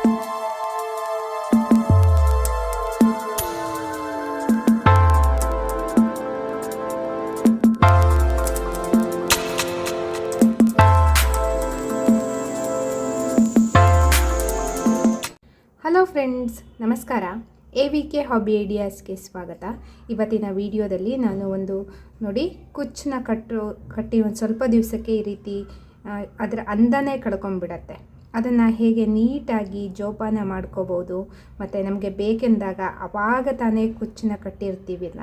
Hello friends ನಮಸ್ಕಾರ. A V K hobby ಐಡಿಯಾಸ್ಗೆ ಸ್ವಾಗತ. ಇವತ್ತಿನ ವಿಡಿಯೋದಲ್ಲಿ ನಾನು ಒಂದು ನೋಡಿ ಕುಚ್ಚನ್ನ ಕಟ್ಟು ಕಟ್ಟಿ ಒಂದು ಸ್ವಲ್ಪ ದಿವಸಕ್ಕೆ ಈ ರೀತಿ ಅದರ ಅಂದನೇ ಕಳ್ಕೊಂಡ್ಬಿಡತ್ತೆ. ಅದನ್ನು ಹೇಗೆ ನೀಟಾಗಿ ಜೋಪಾನ ಮಾಡ್ಕೋಬೋದು ಮತ್ತು ನಮಗೆ ಬೇಕೆಂದಾಗ ಅವಾಗ ತಾನೇ ಕುಚ್ಚನ್ನ ಕಟ್ಟಿರ್ತೀವಿಲ್ಲ,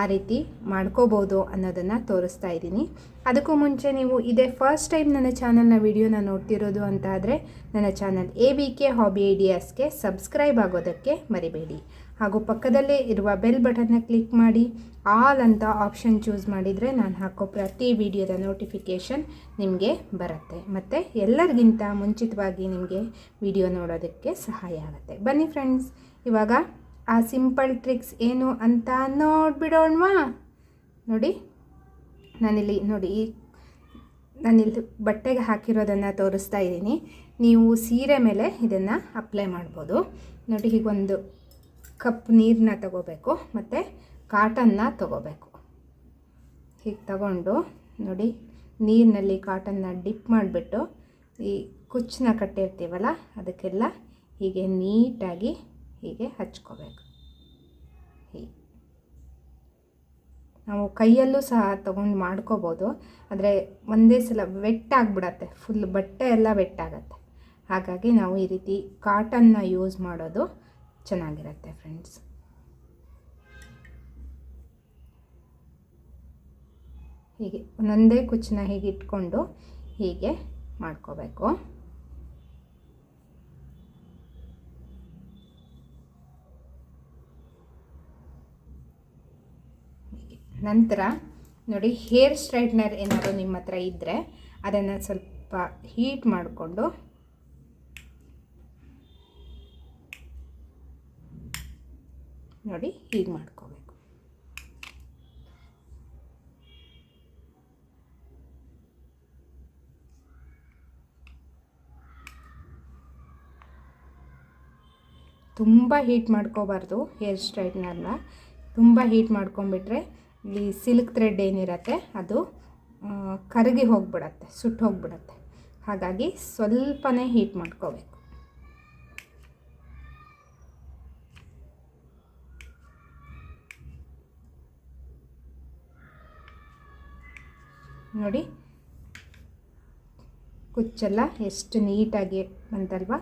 ಆ ರೀತಿ ಮಾಡ್ಕೋಬೋದು ಅನ್ನೋದನ್ನು ತೋರಿಸ್ತಾ ಇದ್ದೀನಿ. ಅದಕ್ಕೂ ಮುಂಚೆ ನೀವು ಇದೇ ಫಸ್ಟ್ ಟೈಮ್ ನನ್ನ ಚಾನಲ್ನ ವಿಡಿಯೋನ ನೋಡ್ತಿರೋದು ಅಂತ ಆದರೆ ನನ್ನ channel A B K hobby ಐಡಿಯಾಸ್ಗೆ subscribe ಆಗೋದಕ್ಕೆ ಮರಿಬೇಡಿ. ಹಾಗೂ ಪಕ್ಕದಲ್ಲೇ ಇರುವ ಬೆಲ್ ಬಟನ್ನ ಕ್ಲಿಕ್ ಮಾಡಿ, ಆಲ್ ಅಂತ ಆಪ್ಷನ್ ಚೂಸ್ ಮಾಡಿದರೆ ನಾನು ಹಾಕೋ ಪ್ರತಿ ವಿಡಿಯೋದ ನೋಟಿಫಿಕೇಷನ್ ನಿಮಗೆ ಬರುತ್ತೆ. ಮತ್ತು ಎಲ್ಲರಿಗಿಂತ ಮುಂಚಿತವಾಗಿ ನಿಮಗೆ ವಿಡಿಯೋ ನೋಡೋದಕ್ಕೆ ಸಹಾಯ ಆಗುತ್ತೆ. ಬನ್ನಿ ಫ್ರೆಂಡ್ಸ್, ಇವಾಗ ಆ ಸಿಂಪಲ್ ಟ್ರಿಕ್ಸ್ ಏನು ಅಂತ ನೋಡಿಬಿಡೋಣವಾ? ನೋಡಿ, ನಾನಿಲ್ಲಿ ನೋಡಿ, ಈ ನಾನಿಲ್ಲಿ ಬಟ್ಟೆಗೆ ಹಾಕಿರೋದನ್ನು ತೋರಿಸ್ತಾ ಇದ್ದೀನಿ. ನೀವು ಸೀರೆ ಮೇಲೆ ಇದನ್ನು ಅಪ್ಲೈ ಮಾಡ್ಬೋದು. ನೋಡಿ, ಹೀಗೊಂದು ಕಪ್ ನೀರನ್ನ ತಗೋಬೇಕು, ಮತ್ತು ಕಾಟನ್ನ ತಗೋಬೇಕು. ಹೀಗೆ ತಗೊಂಡು ನೋಡಿ, ನೀರಿನಲ್ಲಿ ಕಾಟನ್ನ ಡಿಪ್ ಮಾಡಿಬಿಟ್ಟು ಈ ಕುಚ್ಚನ್ನ ಕಟ್ಟಿರ್ತೀವಲ್ಲ, ಅದಕ್ಕೆಲ್ಲ ಹೀಗೆ ನೀಟಾಗಿ ಹೀಗೆ ಹಚ್ಕೋಬೇಕು. ಹೀಗೆ. ನಾವು ಕೈಯಲ್ಲೂ ಸಹ ತಗೊಂಡು ಮಾಡ್ಕೋಬೋದು, ಆದರೆ ಒಂದೇ ಸಲ ವೆಟ್ ಆಗಿಬಿಡತ್ತೆ ಫುಲ್ ಬಟ್ಟೆ ಎಲ್ಲ ವೆಟ್ಟಾಗತ್ತೆ ಹಾಗಾಗಿ ನಾವು ಈ ರೀತಿ ಕಾಟನ್ನ ಯೂಸ್ ಮಾಡೋದು ಚೆನ್ನಾಗಿರುತ್ತೆ ಫ್ರೆಂಡ್ಸ್ ಹೀಗೆ ಒಂದೊಂದೇ ಕುಚ್ಚನ್ನ ಹೀಗೆ ಇಟ್ಕೊಂಡು ಹೀಗೆ ಮಾಡ್ಕೋಬೇಕು. ನಂತರ ನೋಡಿ ಹೇರ್ ಸ್ಟ್ರೈಟ್ನರ್ ಏನಾದರೂ ನಿಮ್ಮ ಹತ್ರ ಇದ್ದರೆ ಅದನ್ನು ಸ್ವಲ್ಪ ಹೀಟ್ ಮಾಡಿಕೊಂಡು ನೋಡಿ ಹೀಗೆ ಮಾಡ್ಕೋಬೇಕು. ತುಂಬ ಹೀಟ್ ಮಾಡ್ಕೋಬಾರ್ದು ಹೇರ್ ಸ್ಟ್ರೈಟ್ನರ್ನ. ತುಂಬ ಹೀಟ್ ಮಾಡ್ಕೊಂಬಿಟ್ರೆ ಈ ಸಿಲ್ಕ್ ಥ್ರೆಡ್ ಏನಿರತ್ತೆ ಅದು ಕರಗಿ ಹೋಗಿಬಿಡತ್ತೆ, ಸುಟ್ಟು ಹೋಗ್ಬಿಡತ್ತೆ. ಹಾಗಾಗಿ ಸ್ವಲ್ಪನೇ ಹೀಟ್ ಮಾಡ್ಕೋಬೇಕು. ನೋಡಿ. ಕುಚ್ಚೆಲ್ಲ ಎಷ್ಟು ನೀಟಾಗಿ ಬಂತಲ್ವಾ?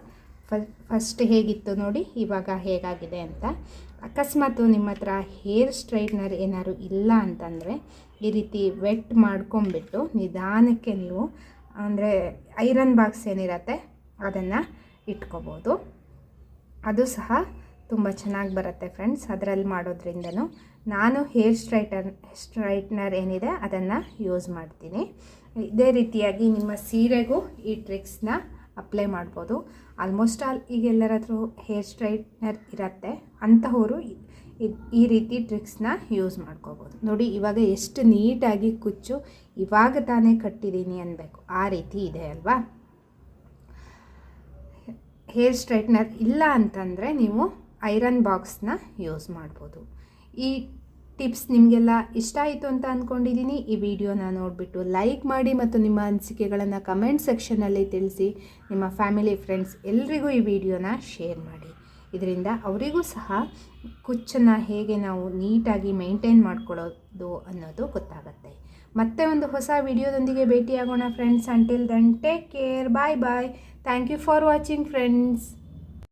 ಫಸ್ಟ್ ಹೇಗಿತ್ತು ನೋಡಿ, ಇವಾಗ ಹೇಗಾಗಿದೆ ಅಂತ. ಅಕಸ್ಮಾತು ನಿಮ್ಮ ಹತ್ರ ಹೇರ್ ಸ್ಟ್ರೈಟ್ನರ್ ಏನಾದ್ರು ಇಲ್ಲ ಅಂತಂದರೆ, ಈ ರೀತಿ ವೆಟ್ ಮಾಡ್ಕೊಂಬಿಟ್ಟು ನಿಧಾನಕ್ಕೆ ನೀವು, ಅಂದರೆ ಐರನ್ ಬಾಕ್ಸ್ ಏನಿರತ್ತೆ, ಅದನ್ನು ಇಟ್ಕೋಬೋದು. ಅದು ಸಹ ತುಂಬ ಚೆನ್ನಾಗಿ ಬರುತ್ತೆ ಫ್ರೆಂಡ್ಸ್ ಅದರಲ್ಲಿ ಮಾಡೋದ್ರಿಂದನೂ. ನಾನು ಹೇರ್ ಸ್ಟ್ರೈಟರ್ ಸ್ಟ್ರೈಟ್ನರ್ ಏನಿದೆ ಅದನ್ನು ಯೂಸ್ ಮಾಡ್ತೀನಿ. ಇದೇ ರೀತಿಯಾಗಿ ನಿಮ್ಮ ಸೀರೆಗೂ ಈ ಟ್ರಿಕ್ಸ್ನ ಅಪ್ಲೈ ಮಾಡ್ಬೋದು. ಆಲ್ಮೋಸ್ಟ್ ಆಲ್ ಈಗ ಎಲ್ಲರ ಹೇರ್ ಸ್ಟ್ರೈಟ್ನರ್ ಇರತ್ತೆ, ಅಂತಹವರು ಈ ರೀತಿ ಟ್ರಿಕ್ಸ್ನ ಯೂಸ್ ಮಾಡ್ಕೋಬೋದು. ನೋಡಿ, ಇವಾಗ ಎಷ್ಟು ನೀಟಾಗಿ ಕುಚ್ಚು, ಇವಾಗ ತಾನೇ ಕಟ್ಟಿದ್ದೀನಿ ಅನ್ನಬೇಕು ಆ ರೀತಿ ಇದೆ ಅಲ್ವಾ? ಹೇರ್ ಸ್ಟ್ರೈಟ್ನರ್ ಇಲ್ಲ ಅಂತಂದರೆ ನೀವು ಐರನ್ ಬಾಕ್ಸ್ನ ಯೂಸ್ ಮಾಡ್ಬೋದು. ಈ ಟಿಪ್ಸ್ ನಿಮಗೆಲ್ಲ ಇಷ್ಟ ಆಯಿತು ಅಂತ ಅಂದ್ಕೊಂಡಿದ್ದೀನಿ ಈ ವಿಡಿಯೋನ ನೋಡಿಬಿಟ್ಟು ಲೈಕ್ ಮಾಡಿ ಮತ್ತು ನಿಮ್ಮ ಅನಿಸಿಕೆಗಳನ್ನು ಕಮೆಂಟ್ ಸೆಕ್ಷನಲ್ಲಿ ತಿಳಿಸಿ. ನಿಮ್ಮ ಫ್ಯಾಮಿಲಿ, ಫ್ರೆಂಡ್ಸ್ ಎಲ್ರಿಗೂ ಈ ವಿಡಿಯೋನ ಶೇರ್ ಮಾಡಿ. ಇದರಿಂದ ಅವರಿಗೂ ಸಹ ಕುಚ್ಚನ್ನು ಹೇಗೆ ನಾವು ನೀಟಾಗಿ ಮೇಂಟೈನ್ ಮಾಡ್ಕೊಳ್ಳೋದು ಅನ್ನೋದು ಗೊತ್ತಾಗುತ್ತೆ. ಮತ್ತೆ ಒಂದು ಹೊಸ ವಿಡಿಯೋದೊಂದಿಗೆ ಭೇಟಿಯಾಗೋಣ, friends. Until then take care bye bye thank you for watching friends